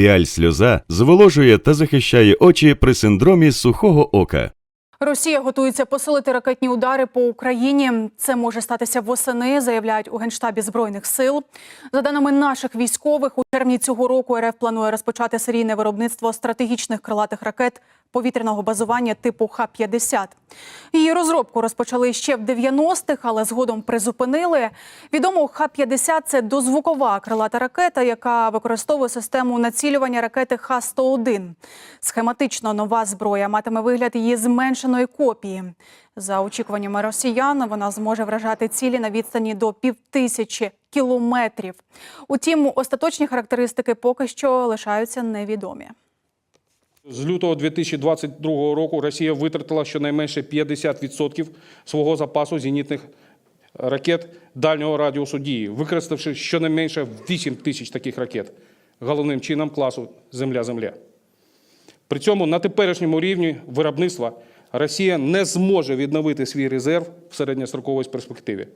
Піаль сльоза зволожує та захищає очі при синдромі сухого ока. Росія готується посилити ракетні удари по Україні. Це може статися восени, заявляють у генштабі збройних сил. За даними наших військових, у червні цього року РФ планує розпочати серійне виробництво стратегічних крилатих ракет повітряного базування типу Х-50. Її розробку розпочали ще в 90-х, але згодом призупинили. Відомо Х-50 – це дозвукова крилата ракета, яка використовує систему націлювання ракети Х-101. Схематично нова зброя матиме вигляд її зменшеної копії. За очікуваннями росіян, вона зможе вражати цілі на відстані до півтисячі кілометрів. Утім, остаточні характеристики поки що лишаються невідомі. З лютого 2022 року Росія витратила щонайменше 50% свого запасу зенітних ракет дальнього радіусу дії, використавши щонайменше 8 тисяч таких ракет, головним чином класу Земля-Земля. При цьому на теперішньому рівні виробництва Росія не зможе відновити свій резерв в середньостроковій перспективі.